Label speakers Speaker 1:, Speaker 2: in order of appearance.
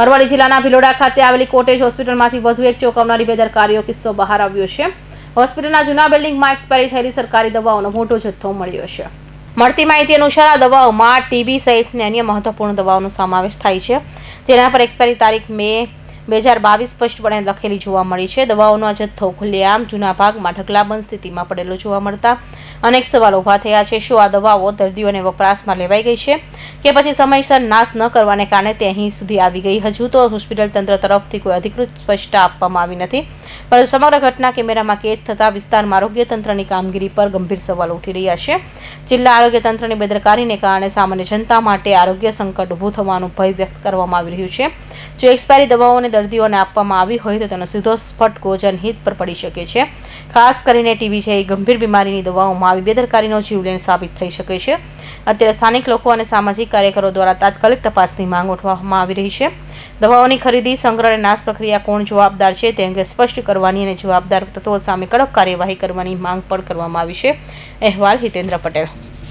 Speaker 1: અરવલ્લી જિલ્લાના ભિલોડા ખાતે આવેલી કોટેજ હોસ્પિટલમાંથી વધુ એક ચોંકાવનારી બેદરકારીઓ કિસ્સો બહાર આવ્યો છે. હોસ્પિટલના જૂના બિલ્ડિંગમાં એક્સપાયરી થયેલી સરકારી દવાઓનો મોટો જથ્થો મળ્યો છે. મળતી માહિતી અનુસાર આ દવાઓમાં ટીબી સહિતની અન્ય મહત્વપૂર્ણ દવાઓનો સમાવેશ થાય છે, જેના પર એક્સપાયરી તારીખ મે બે હજાર બાવીસ સ્પષ્ટપણે લખેલી જોવા મળી છે. દવાઓનો આ જથ્થો ખુલ્લેઆમ જૂના ભાગમાં ઢગલાબંધ સ્થિતિમાં પડેલો જોવા મળતા અનેક સવાલ ઊભા થયા છે. શું આ દવાઓ દર્દીઓને વપરાશમાં લેવાઈ ગઈ છે? કે પછી સમયસર નાશ ન કરવાને કારણે તે અહીં સુધી આવી ગઈ. હજુ તો હોસ્પિટલ તંત્ર તરફથી કોઈ અધિકૃત સ્પષ્ટતા આપવામાં આવી નથી. પરંતુ સમગ્ર ઘટના કેમેરામાં કેદ થતા વિસ્તારમાં આરોગ્ય તંત્રની કામગીરી પર ગંભીર સવાલ ઉઠી રહ્યા છે. જિલ્લા આરોગ્ય તંત્રની બેદરકારીને કારણે સામાન્ય જનતા માટે આરોગ્ય સંકટ ઊભું થવાનું ભય વ્યક્ત કરવામાં આવી રહ્યું છે. જો એક્સપાયરી દવાઓને દર્દીઓને આપવામાં આવી હોય તો તેનો સીધો ફટકો જનહિત પર પડી શકે છે. ખાસ કરીને ટીબી એ ગંભીર બીમારીની દવાઓમાં આવી બેદરકારીનો જીવલેણ સાબિત થઈ શકે છે. અત્યારે સ્થાનિક લોકો અને સામાજિક કાર્યકરો દ્વારા તાત્કાલિક તપાસની માંગ ઉઠવામાં આવી રહી છે. દવાઓની ખરીદી, સંગ્રહ અને નાશ પ્રક્રિયા કોણ જવાબદાર છે તે અંગે સ્પષ્ટ કરવાની અને જવાબદાર તત્વો સામે કડક કાર્યવાહી કરવાની માંગ પણ કરવામાં આવી છે. અહેવાલ હિતેન્દ્ર પટેલ.